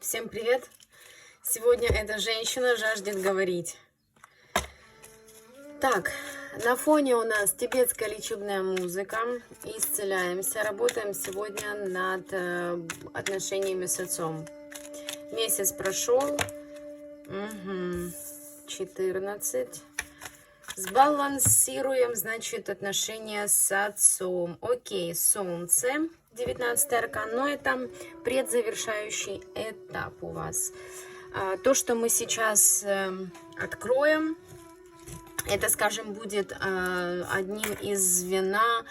Всем привет! Сегодня эта женщина жаждет говорить. Так, на фоне у нас тибетская лечебная музыка. Исцеляемся. Работаем сегодня над э, отношениями с отцом. Месяц прошел. Угу. 14. Сбалансируем, значит, отношения с отцом. Окей, солнце. 19 аркан, но это предзавершающий этап у вас. А, То, что мы сейчас эм, откроем, это, скажем, будет а, одним из звена,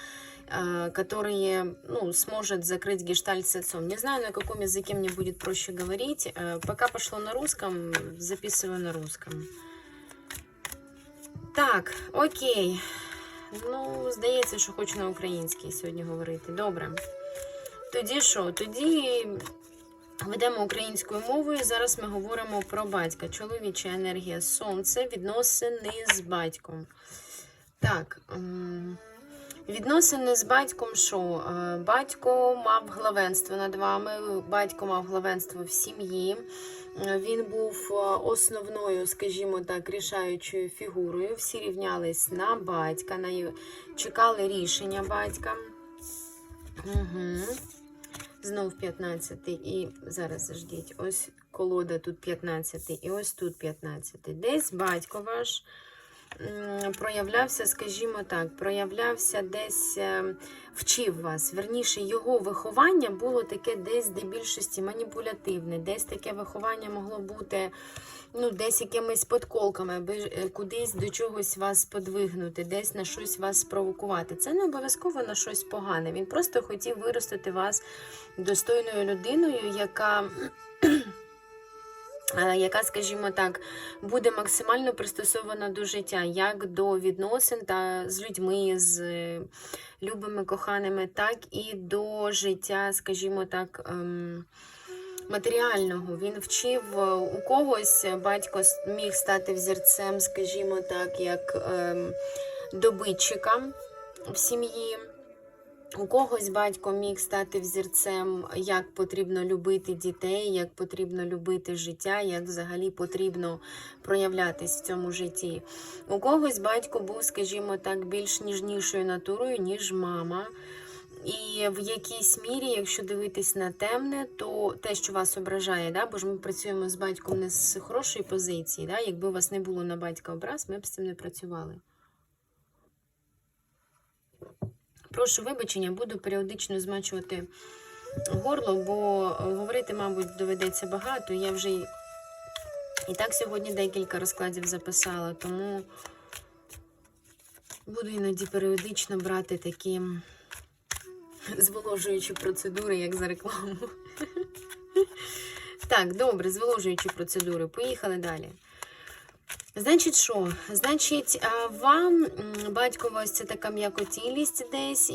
а, которые, ну, сможет закрыть гештальт с отцом. Не знаю, на каком языке мне будет проще говорить. Э, Пока пошло на русском, записываю на русском. Так, окей. Ну, здається, що хочу на українській сьогодні говорити. Добре. Тоді що? Тоді ведемо українською мовою. Зараз ми говоримо про батька. Чоловіча енергія сонце, відносини з батьком. Так. Відносини з батьком що? Е, Батько мав главенство над вами, батько мав главенство в сім'ї. Е, Він був е, основною, скажімо так, рішаючою фігурою. Всі рівнялись на батька, на... чекали рішення батька. Угу. Знов 15 і зараз заждіть. Ось колода тут 15 і ось тут 15. Десь батько ваш проявлявся, скажімо так, проявлявся десь, е, вчив вас. Верніше, його виховання було таке десь де більшості маніпулятивне, десь таке виховання могло бути ну, десь якимись подколками, аби е, кудись до чогось вас подвигнути, десь на щось вас спровокувати. Це не обов'язково на щось погане. Він просто хотів виростити вас достойною людиною, яка. Е, Яка, скажімо так, буде максимально пристосована до життя, як до відносин та з людьми, з е, любими коханими, так і до життя, скажімо так, ем, матеріального. Він вчив е, у когось батько міг стати взірцем, скажімо так, як ем, добитчика в сім'ї. У когось батько міг стати взірцем, як потрібно любити дітей, як потрібно любити життя, як взагалі потрібно проявлятись в цьому житті. У когось батько був, скажімо так, більш ніжнішою натурою, ніж мама. І в якійсь мірі, якщо дивитись на темне, то те, що вас ображає, да, бо ж ми працюємо з батьком не з хорошої позиції. Да, якби у вас не було на батька образ, ми б з цим не працювали. Прошу вибачення, буду періодично змачувати горло, бо говорити, мабуть, доведеться багато. Я вже і так сьогодні декілька розкладів записала, тому буду іноді періодично брати такі зволожуючі процедури, як за рекламу. Так, добре, зволожуючі процедури. Поїхали далі. Значить, що? Значить, вам м, батько ось це така м'якотілість десь,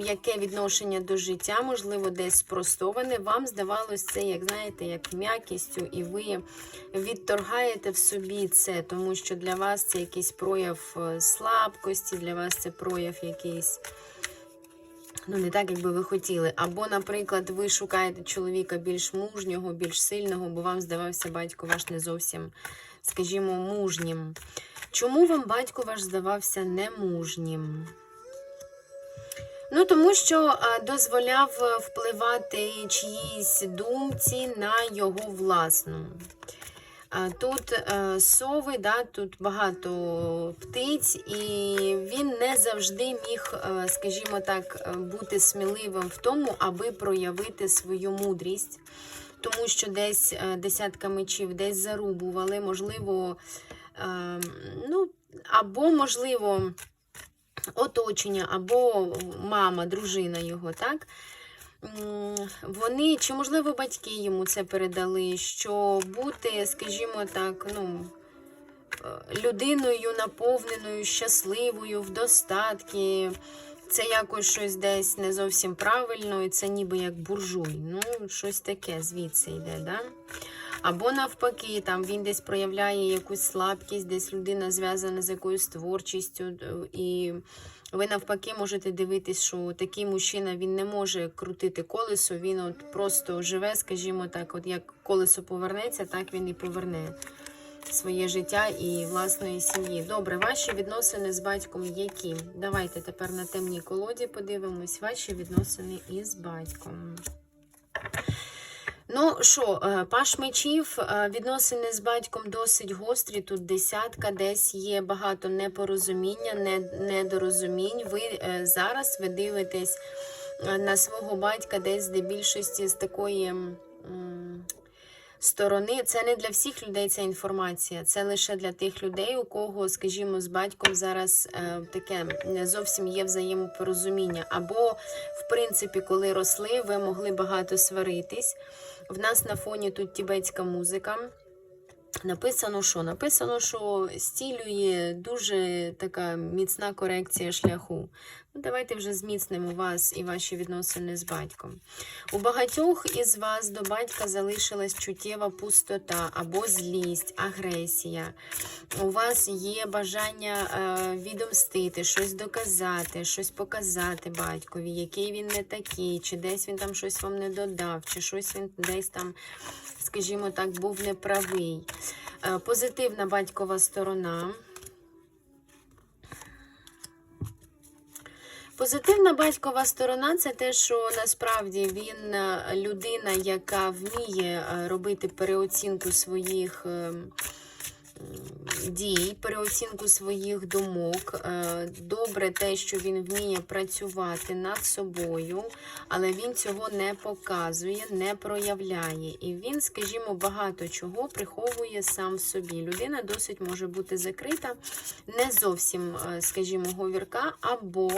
яке відношення до життя, можливо, десь спростоване. Вам здавалось це, як знаєте, як м'якістю, і ви відторгаєте в собі це, тому що для вас це якийсь прояв е, слабкості, для вас це прояв якийсь. Ну, не так, як би ви хотіли. Або, наприклад, ви шукаєте чоловіка більш мужнього, більш сильного, бо вам здавався батько ваш не зовсім, скажімо, мужнім. Чому вам батько ваш здавався немужнім? Ну, тому що дозволяв е, впливати чиїсь думці на його власну. Тут е, сови, да, тут багато птиць, і він не завжди міг, е, скажімо так, бути сміливим в тому, аби проявити свою мудрість. Тому що десь е, десятка мечів десь зарубували, можливо, е, ну, або, можливо, оточення, або мама, дружина його, так? Вони, чи, можливо, батьки йому це передали, що бути, скажімо так, ну, е, людиною наповненою, щасливою, в достатки. Це якось щось десь не зовсім правильно, і це ніби як буржуй. Ну, щось таке звідси йде, да? Або навпаки, там він десь проявляє якусь слабкість, десь людина зв'язана з якоюсь творчістю, е, і Ви навпаки можете дивитись, що такий мужчина він не може крутити колесо, він от просто живе, скажімо так, от як колесо повернеться, так він і поверне своє життя і власної сім'ї. Добре, ваші відносини з батьком які? Давайте тепер на темній колоді подивимось ваші відносини із батьком. Ну що, е, паш мечів, е, відносини з батьком досить гострі. Тут десятка, десь є багато непорозуміння, недорозумінь. Ви е, зараз ви дивитесь на свого батька десь здебільшості з такої. Сторони, це не для всіх людей ця інформація, це лише для тих людей, у кого, скажімо, з батьком зараз е, таке не зовсім є взаємопорозуміння. Або, в принципі, коли росли, ви могли багато сваритись. В нас на фоні тут тібетська музика. Написано, що? Написано, що стілює дуже така міцна корекція шляху. Ну, давайте вже зміцнимо вас і ваші відносини з батьком. У багатьох із вас до батька залишилась чуттєва пустота або злість, агресія. У вас є бажання е, відомстити, щось доказати, щось показати батькові, який він не такий, чи десь він там щось вам не додав, чи щось він десь там, скажімо так, був неправий. Е, Позитивна батькова сторона. Позитивна батькова сторона це те, що насправді він е, людина, яка вміє е, робити переоцінку своїх е, м, дій, переоцінку своїх думок. Е, Добре те, що він вміє працювати над собою, але він цього не показує, не проявляє. І він, скажімо, багато чого приховує сам в собі. Людина досить може бути закрита, не зовсім, е, скажімо, говірка, або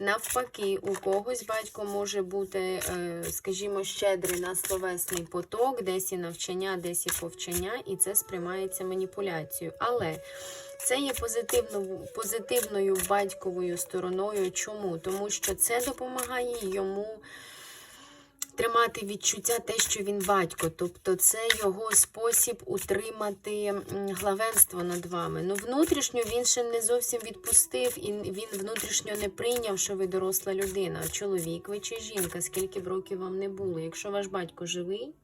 навпаки, у когось батько може бути, е, скажімо, щедрий на словесний поток, десь і навчання, десь і повчання, і це сприймається маніпуляцією. Але це є позитивно, позитивною батьковою стороною. Чому? Тому що це допомагає йому тримати відчуття те, що він батько. Тобто це його спосіб утримати главенство над вами. Ну, внутрішньо він ще не зовсім відпустив, і він внутрішньо не прийняв, що ви доросла людина. Чоловік ви чи жінка, скільки б років вам не було. Якщо ваш батько живий,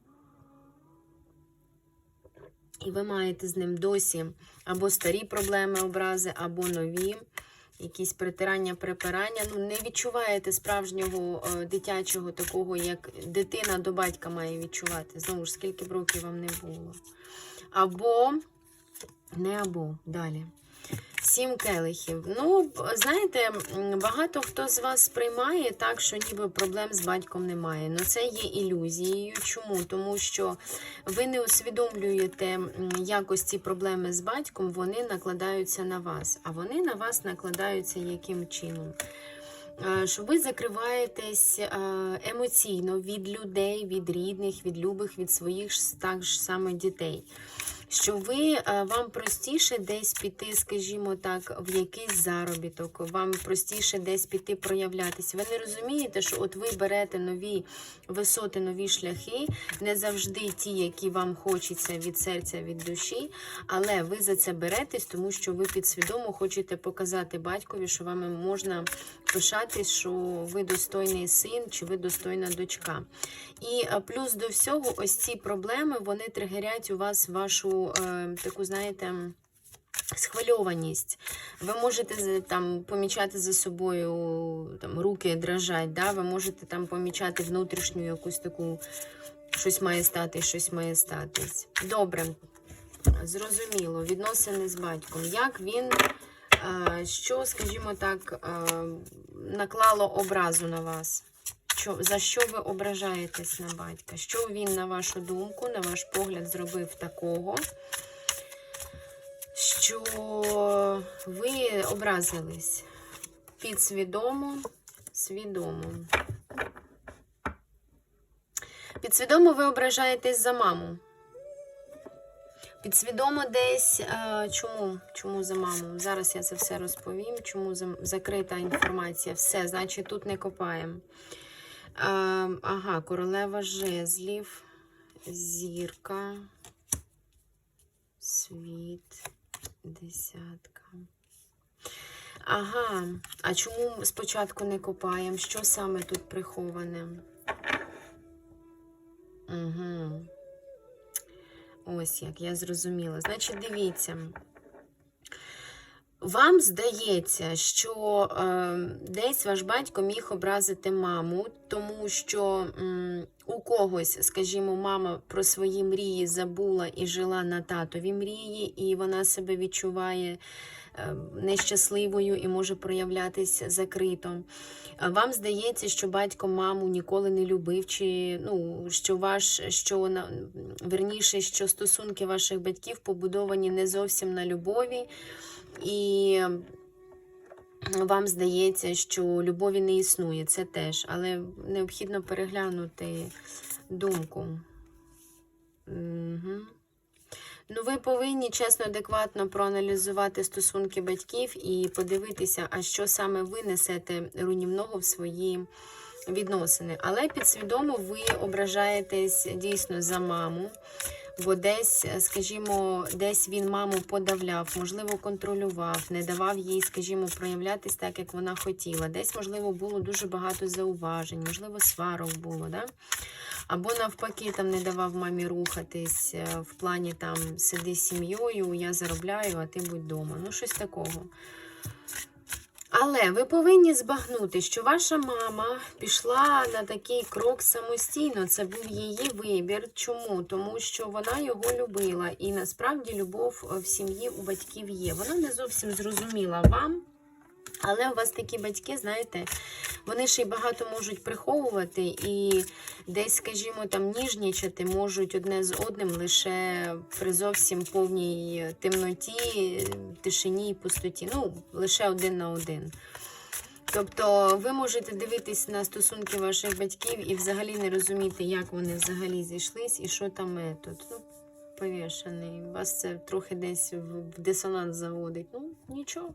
і ви маєте з ним досі або старі проблеми, образи, або нові, якісь притирання, припирання. Ну, не відчуваєте справжнього е, дитячого такого, як дитина до батька має відчувати. Знову ж, скільки б років вам не було. Або, не або, далі. Сім келихів. Ну, знаєте, багато хто з вас сприймає так, що ніби проблем з батьком немає. Ну це є ілюзією. Чому? Тому що ви не усвідомлюєте якось ці проблеми з батьком, вони накладаються на вас. А вони на вас накладаються яким чином? Е, Що ви закриваєтесь е, емоційно від людей, від рідних, від любих, від своїх так ж саме дітей що ви е, вам простіше десь піти, скажімо так, в якийсь заробіток, вам простіше десь піти проявлятися. Ви не розумієте, що от ви берете нові висоти, нові шляхи, не завжди ті, які вам хочеться від серця, від душі, але ви за це беретесь, тому що ви підсвідомо хочете показати батькові, що вами можна пишатись, що ви достойний син чи ви достойна дочка. І е, плюс до всього, ось ці проблеми вони тригерять у вас вашу е, таку, знаєте. Схвильованість. Ви можете там помічати за собою там, руки дрожать, да? ви можете там помічати внутрішню якусь таку, щось має стати, щось має статись. Добре, зрозуміло, відносини з батьком. Як він, е, що, скажімо так, е, наклало образу на вас? Що, за що ви ображаєтесь на батька? Що він, на вашу думку, на ваш погляд, зробив такого, що ви образились підсвідомо, свідомо. Підсвідомо ви ображаєтесь за маму. Підсвідомо десь. е, чому? Чому за маму? Зараз я це все розповім. Чому за- закрита інформація? Все, значить, тут не копаємо. Е, ага, королева жезлів, зірка, світ, десятка. Ага, а чому спочатку не копаємо? Що саме тут приховане? Угу. Ось як, я зрозуміла. Значить, дивіться. Вам здається, що е, десь ваш батько міг образити маму, тому що м, у когось, скажімо, мама про свої мрії забула і жила на татові мрії, і вона себе відчуває е, нещасливою і може проявлятись закрито. Вам здається, що батько маму ніколи не любив, чи ну що ваш що на верніше, що стосунки ваших батьків побудовані не зовсім на любові. І вам здається, що любові не існує, це теж, але необхідно переглянути думку. Угу. Ну, ви повинні чесно, адекватно проаналізувати стосунки батьків і подивитися, а що саме ви несете руйнівного в свої відносини. Але підсвідомо ви ображаєтесь дійсно за маму бо десь, скажімо, десь він маму подавляв, можливо, контролював, не давав їй, скажімо, проявлятись так, як вона хотіла. Десь, можливо, було дуже багато зауважень, можливо, сварок було, да? Або навпаки, там не давав мамі рухатись е, в плані там сиди з сім'єю, я заробляю, а ти будь вдома. Ну, щось такого. Але ви повинні збагнути, що ваша мама пішла на такий крок самостійно. Це був її вибір. Чому? Тому що вона його любила. І насправді любов в сім'ї у батьків є. Вона не зовсім зрозуміла вам. Але у вас такі батьки, знаєте, вони ще й багато можуть приховувати і десь, скажімо, там ніжнічати можуть одне з одним лише при зовсім повній темноті, тишині і пустоті. Ну, лише один на один. Тобто ви можете дивитись на стосунки ваших батьків і взагалі не розуміти, як вони взагалі зійшлись і що там тут. Ну, повішений. Вас це трохи десь в дисонанс заводить. Ну, нічого.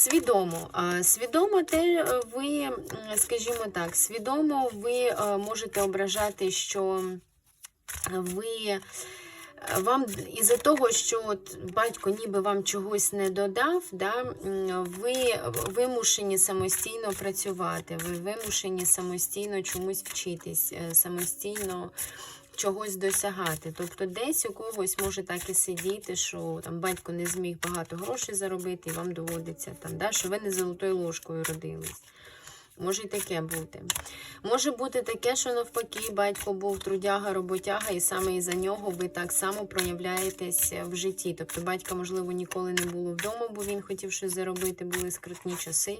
Свідомо. Свідомо те, ви, скажімо так, свідомо ви можете ображати, що ви. Вам із-за того, що от батько ніби вам чогось не додав, да, ви вимушені самостійно працювати, ви вимушені самостійно чомусь вчитись, е, самостійно чогось досягати. Тобто десь у когось може так і сидіти, що там батько не зміг багато грошей заробити, і вам доводиться, там, да, що ви не золотою ложкою родились. Може і таке бути. Може бути таке, що навпаки, батько був трудяга, роботяга, і саме із-за нього ви так само проявляєтесь в житті. Тобто, батька, можливо, ніколи не було вдома, бо він хотів щось заробити, були скрутні часи,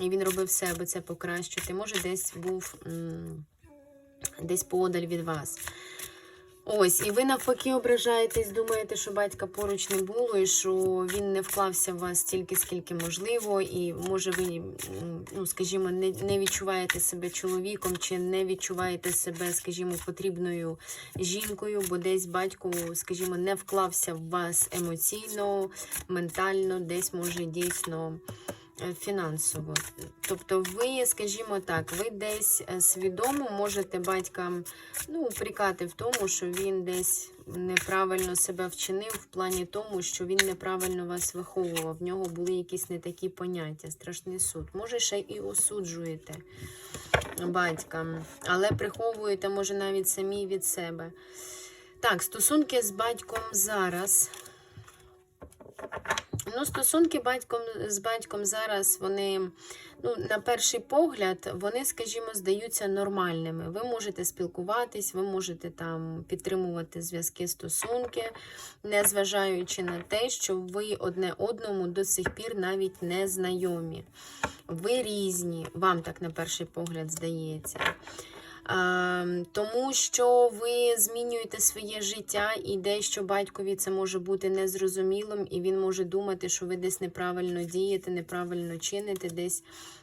і він робив все, аби це покращити. Може, десь був десь подаль від вас. Ось, і ви навпаки ображаєтесь, думаєте, що батька поруч не було, і що він не вклався в вас стільки, скільки можливо, і може ви, ну, скажімо, не не відчуваєте себе чоловіком, чи не відчуваєте себе, скажімо, потрібною жінкою, бо десь батько, скажімо, не вклався в вас емоційно, ментально, десь може дійсно. Е, фінансово. Тобто, ви, скажімо так, ви десь е, свідомо можете батькам ну, упрекати в тому, що він десь неправильно себе вчинив, в плані тому, що він неправильно вас виховував. В нього були якісь не такі поняття, страшний суд. Може, ще і осуджуєте батькам, але приховуєте, може, навіть самі від себе. Так, стосунки з батьком зараз. Ну, стосунки батьком, з батьком зараз, вони, ну, на перший погляд, вони, скажімо, здаються нормальними. Ви можете спілкуватись, ви можете там підтримувати зв'язки, стосунки, незважаючи на те, що ви одне одному до сих пір навіть не знайомі. Ви різні, вам так на перший погляд здається. Ем, тому що ви змінюєте своє життя, і дещо батькові це може бути незрозумілим, і він може думати, що ви десь неправильно дієте, неправильно чините, десь.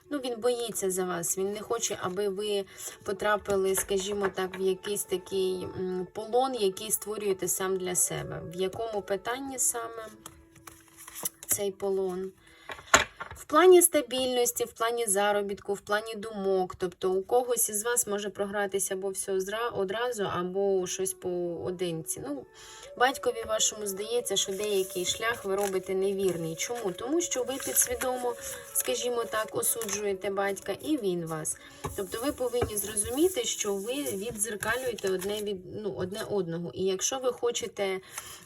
Ну, він боїться за вас. Він не хоче, аби ви потрапили, скажімо так, в якийсь такий полон, який створюєте сам для себе. В якому питанні саме цей полон? В плані стабільності, в плані заробітку, в плані думок. Тобто у когось із вас може програтися або все одразу, або щось поодинці. Ну, батькові вашому здається, що деякий шлях ви робите невірний. Чому? Тому що ви підсвідомо, скажімо так, осуджуєте батька, і він вас. Тобто ви повинні зрозуміти, що ви віддзеркалюєте одне від ну, одне одного. І якщо ви хочете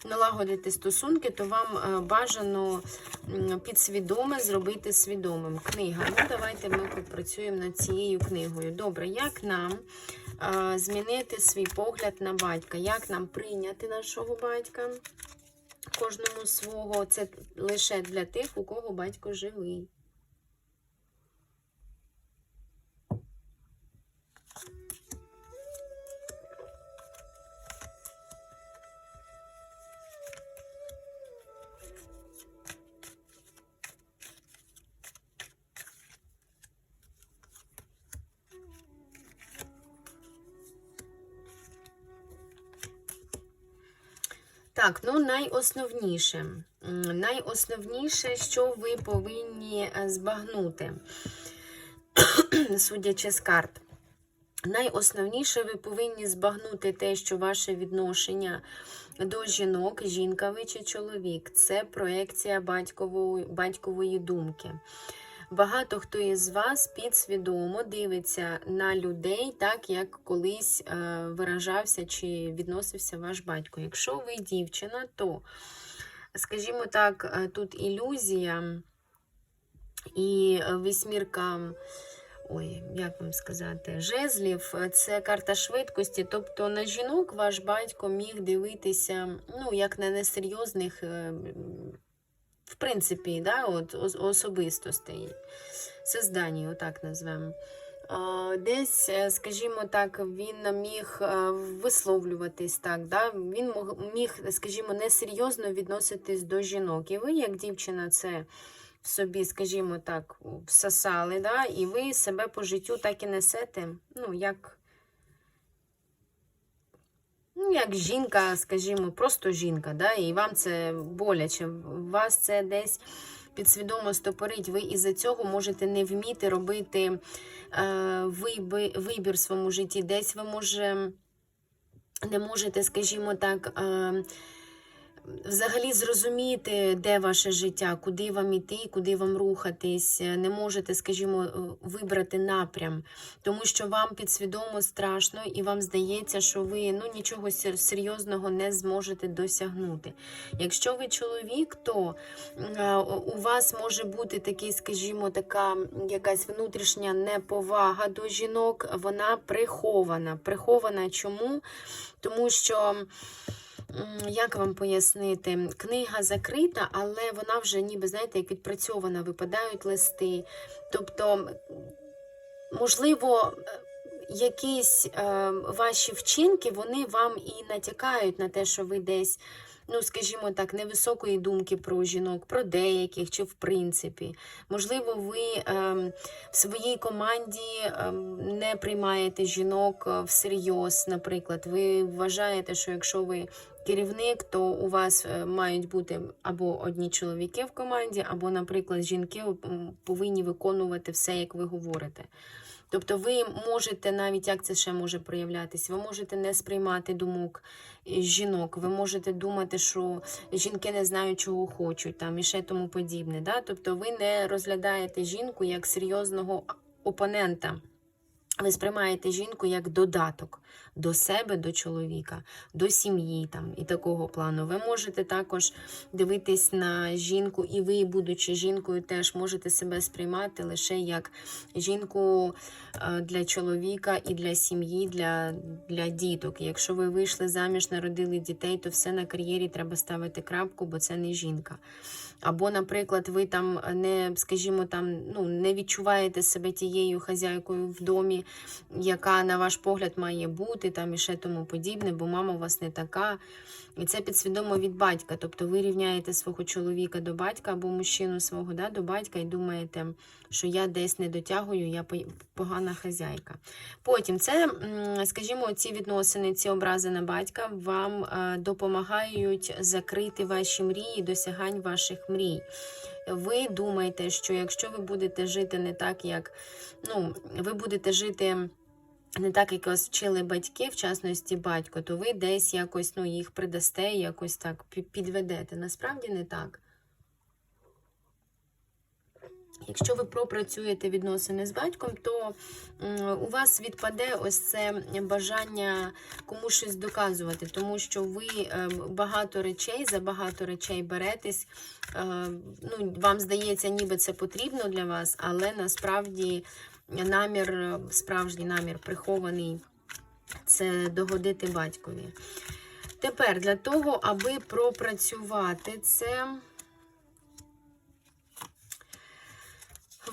налагодити стосунки, то вам е, бажано підсвідоме зробити свідомим. Книга. Ну, давайте ми попрацюємо над цією книгою. Добре, як нам а, змінити свій погляд на батька? Як нам прийняти нашого батька? Кожному свого. Це лише для тих, у кого батько живий. Так, ну найосновніше. Найосновніше, що ви повинні е, збагнути, судячи з карт. Найосновніше, ви повинні збагнути те, що ваше відношення до жінок, жінка ви чи чоловік, це проекція батькової, батькової думки. Багато хто із вас підсвідомо дивиться на людей так, як колись е, виражався чи відносився ваш батько. Якщо ви дівчина, то, скажімо так, е, тут ілюзія і вісьмірка. Ой, як вам сказати, жезлів це карта швидкості. Тобто на жінок ваш батько міг дивитися, ну, як на несерйозних, е, в принципі, да, от, особистостей. Создання, отак назвемо. Десь, е, скажімо так, він міг е, висловлюватись так, да? він міг, скажімо, несерйозно відноситись до жінок. І ви, як дівчина, це в собі, скажімо так, всосали, да? і ви себе по життю так і несете, ну, як, ну, як жінка, скажімо, просто жінка, да? і вам це боляче, вас це десь підсвідомо стопорить, ви із-за цього можете не вміти робити е, виби, вибір в своєму житті. Десь ви може, не можете, скажімо так, е, взагалі зрозуміти, де ваше життя, куди вам іти, куди вам рухатись. Е, Не можете, скажімо, е, вибрати напрям, тому що вам підсвідомо страшно, і вам здається, що ви ну, нічого серйозного не зможете досягнути. Якщо ви чоловік, то е, у вас може бути такий, скажімо, така якась внутрішня неповага до жінок, вона прихована. Прихована чому? Тому що. Як вам пояснити? Книга закрита, але вона вже ніби, знаєте, як відпрацьована, випадають листи. Тобто, можливо, е, якісь е, ваші вчинки, вони вам і натякають на те, що ви десь, ну, скажімо так, невисокої думки про жінок, про деяких чи в принципі. Можливо, ви ем, в своїй команді ем, не приймаєте жінок е, всерйоз, наприклад. Ви вважаєте, що якщо ви керівник, то у вас е, мають бути або одні чоловіки в команді, або, наприклад, жінки повинні виконувати все, як ви говорите. Тобто ви можете навіть як це ще може проявлятися, ви можете не сприймати думок е, жінок, ви можете думати, що жінки не знають, чого хочуть, там і ще тому подібне. Да? Тобто ви не розглядаєте жінку як серйозного опонента. Ви сприймаєте жінку як додаток до себе, до чоловіка, до сім'ї там і такого плану. Ви можете також дивитись на жінку, і ви, будучи жінкою, теж можете себе сприймати лише як жінку е, для чоловіка і для сім'ї, для, для діток. Якщо ви вийшли заміж, народили дітей, то все на кар'єрі треба ставити крапку, бо це не жінка. Або, наприклад, ви там не, скажімо, там ну не відчуваєте себе тією хазяйкою в домі, яка, на ваш погляд, має бути. Бути там і ще тому подібне, бо мама у вас не така. І це підсвідомо від батька. Тобто ви рівняєте свого чоловіка до батька або мужчину свого да, до батька і думаєте, що я десь не дотягую, я погана хазяйка. Потім це, скажімо, ці відносини, ці образи на батька вам е, допомагають закрити ваші мрії, досягань ваших мрій. Ви думаєте, що якщо ви будете жити не так, як ну, ви будете жити. Не так, як вас вчили батьки, в частності батько, то ви десь якось ну, їх придасте, якось так підведете. Насправді не так. Якщо ви пропрацюєте відносини з батьком, то у вас відпаде ось це бажання комусь щось доказувати, тому що ви е, багато речей, за багато речей беретесь. е, Ну, вам здається, ніби це потрібно для вас, але насправді намір, е, справжній намір прихований це догодити батькові. Тепер для того, аби пропрацювати це.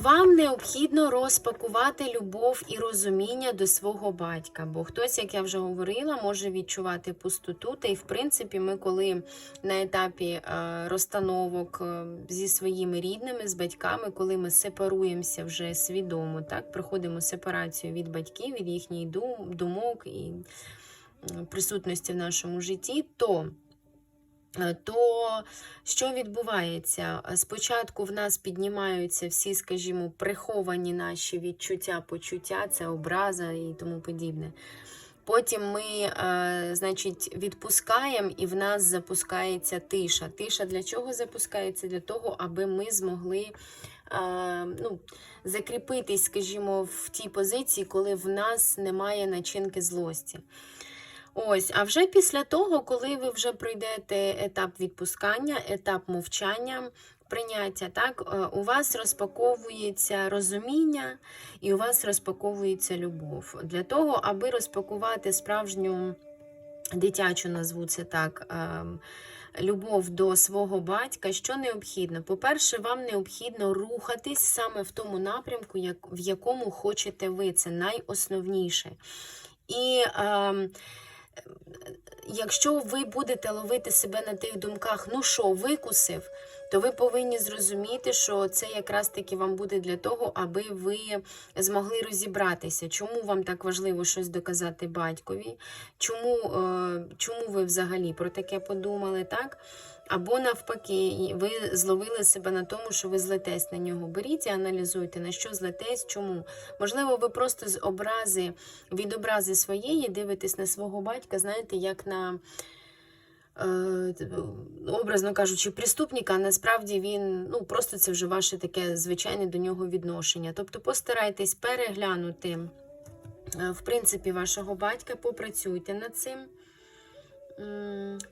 Вам необхідно розпакувати любов і розуміння до свого батька, бо хтось, як я вже говорила, може відчувати пустоту. Та й, в принципі, ми, коли на етапі е, розстановок е, зі своїми рідними, з батьками, коли ми сепаруємося вже свідомо, так, проходимо сепарацію від батьків, від їхніх думок і присутності в нашому житті, то то що відбувається? Е, Спочатку в нас піднімаються всі, скажімо, приховані наші відчуття, почуття, це образа і тому подібне. Потім ми, е, значить, відпускаємо, і в нас запускається тиша. Тиша для чого запускається? Для того, аби ми змогли е, ну, закріпитись, скажімо, в тій позиції, коли в нас немає начинки злості. Ось, а вже після того, коли ви вже пройдете етап відпускання, етап мовчання, прийняття, так, е, у вас розпаковується розуміння і у вас розпаковується любов. Для того, аби розпакувати справжню дитячу, назву це так. ем, Любов до свого батька, що необхідно? По-перше, вам необхідно рухатись саме в тому напрямку, в якому хочете ви. Це найосновніше. І ем, якщо ви будете ловити себе на тих думках, ну що, викусив, то ви повинні зрозуміти, що це якраз таки вам буде для того, аби ви змогли розібратися, чому вам так важливо щось доказати батькові, чому, е, чому ви взагалі про таке подумали, так? Або навпаки, ви зловили себе на тому, що ви злетесь на нього. Беріть і аналізуйте, на що злетесь, чому. Можливо, ви просто з образи, від образи своєї дивитесь на свого батька, знаєте, як на, е, образно кажучи, преступника, а насправді він, ну, просто це вже ваше таке звичайне до нього відношення. Тобто постарайтесь переглянути, е, в принципі, вашого батька, попрацюйте над цим.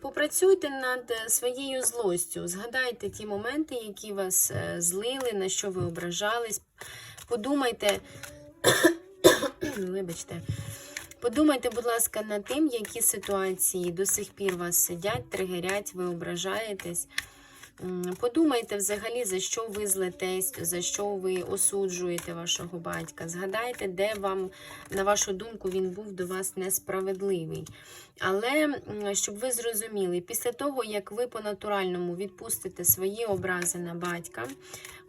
Попрацюйте над е, своєю злостю. Згадайте ті моменти, які вас е, злили, на що ви ображались. Подумайте, вибачте, подумайте, будь ласка, над тим, які ситуації до сих пір вас сидять, тригерять, ви ображаєтесь. Подумайте взагалі, за що ви злетесь, за що ви осуджуєте вашого батька. Згадайте, де вам, на вашу думку, він був до вас несправедливий. Але щоб ви зрозуміли, після того, як ви по-натуральному відпустите свої образи на батька,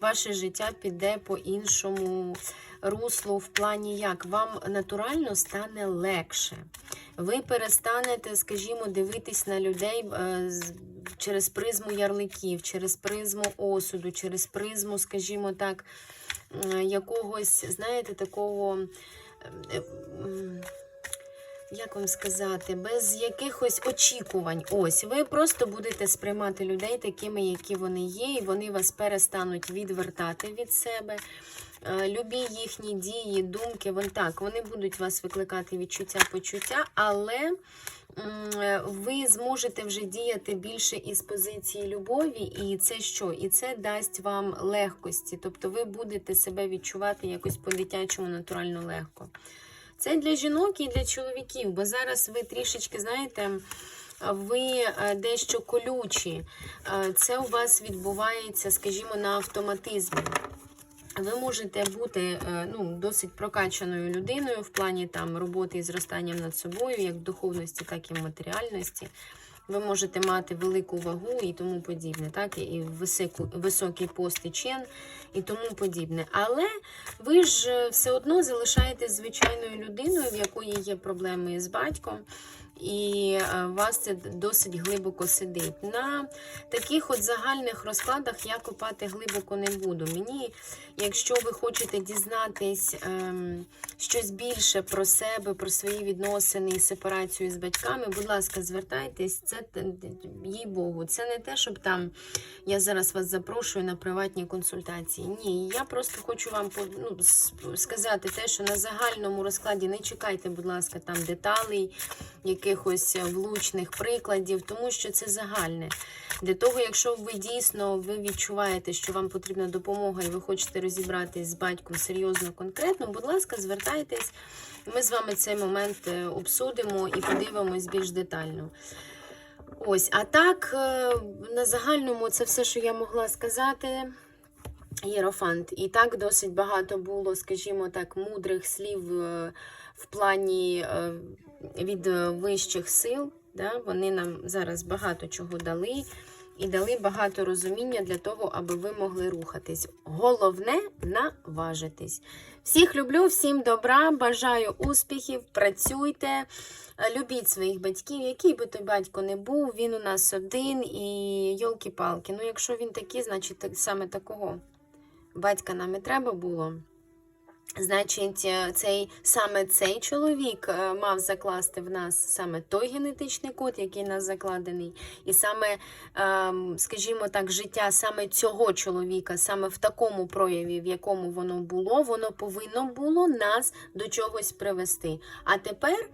ваше життя піде по іншому руслу, в плані як вам натурально стане легше. Ви перестанете, скажімо, дивитись на людей е, через призму ярликів, через призму осуду, через призму, скажімо так, якогось, знаєте, такого. Як вам сказати, без якихось очікувань. Ось, ви просто будете сприймати людей такими, які вони є, і вони вас перестануть відвертати від себе. Е, Любі їхні дії, думки, вон так, вони будуть вас викликати відчуття, почуття, але е, ви зможете вже діяти більше із позиції любові, і це що? І це дасть вам легкості. Тобто ви будете себе відчувати якось по-дитячому натурально легко. Це для жінок і для чоловіків, бо зараз ви трішечки, знаєте, ви е, дещо колючі. Е, Це у вас відбувається, скажімо, на автоматизмі. ви можете бути е, ну, досить прокачаною людиною в плані там, роботи і зростанням над собою, як в духовності, так і в матеріальності. Ви можете мати велику вагу і тому подібне, так, і високу, високий пост і чин і тому подібне. Але ви ж е, все одно залишаєтесь звичайною людиною, в якої є проблеми з батьком, і е, у вас це досить глибоко сидить. На таких от загальних розкладах я копати глибоко не буду. Мені, якщо ви хочете дізнатись ем, щось більше про себе, про свої відносини і сепарацію з батьками, будь ласка, звертайтесь. Це їй Богу. Це не те, щоб там я зараз вас запрошую на приватні консультації. Ні, я просто хочу вам ну, сказати те, що на загальному розкладі не чекайте, будь ласка, там деталей, якихось е, влучних прикладів, тому що це загальне. Для того, якщо ви дійсно ви відчуваєте, що вам потрібна допомога і ви хочете розібратись з батьком серйозно, конкретно, будь ласка, звертайтесь. Ми з вами цей момент е, обсудимо і подивимось більш детально. Ось, а так, е, на загальному це все, що я могла сказати. Єрофант. І так досить багато було, скажімо так, мудрих слів в плані від е, вищих сил. Да? Вони нам зараз багато чого дали і дали багато розуміння для того, аби ви могли рухатись. Головне наважитись. Всіх люблю, всім добра, бажаю успіхів, працюйте, е, любіть своїх батьків, який би той батько не був, він у нас один і йолки-палки. Ну, якщо він такий, значить саме такого батька нам і треба було. Значить, е, цей саме цей чоловік е, мав закласти в нас саме той генетичний код, який в нас закладений, і саме, ем, скажімо так, життя саме цього чоловіка, саме в такому прояві, в якому воно було, воно повинно було нас до чогось привести. А тепер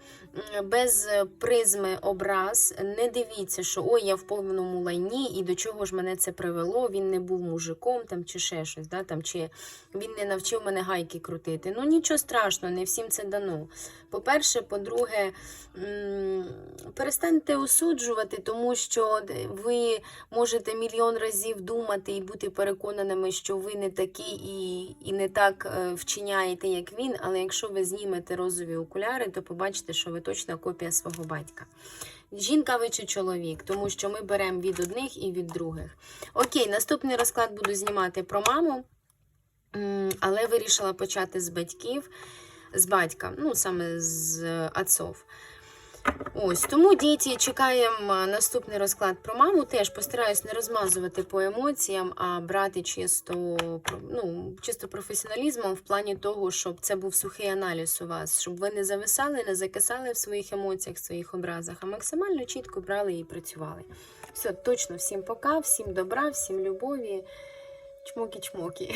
без призми образ не дивіться, що ой, я в повному лайні, і до чого ж мене це привело. Він не був мужиком там чи ще щось, да, там, чи він не навчив мене гайки крутити. Ну нічого страшного, не всім це дано. По-перше, по-друге, перестаньте осуджувати, тому що ви можете мільйон разів думати і бути переконаними, що ви не такі і, і не так е, вчиняєте, як він. Але якщо ви знімете розові окуляри, то побачите, що ви точно копія свого батька. Жінка ви чи чоловік, тому що ми беремо від одних і від других. Окей, наступний розклад буду знімати про маму. Але вирішила почати з батьків, з батька, ну саме з е, отцов. Ось тому діти чекаємо е, наступний розклад про маму. Теж постараюсь не розмазувати по емоціям, а брати чисто, ну, чисто професіоналізмом в плані того, щоб це був сухий аналіз у вас, щоб ви не зависали, не закисали в своїх емоціях, в своїх образах, а максимально чітко брали і працювали. Все, точно, всім пока, всім добра, всім любові. Чмокі-чмокі.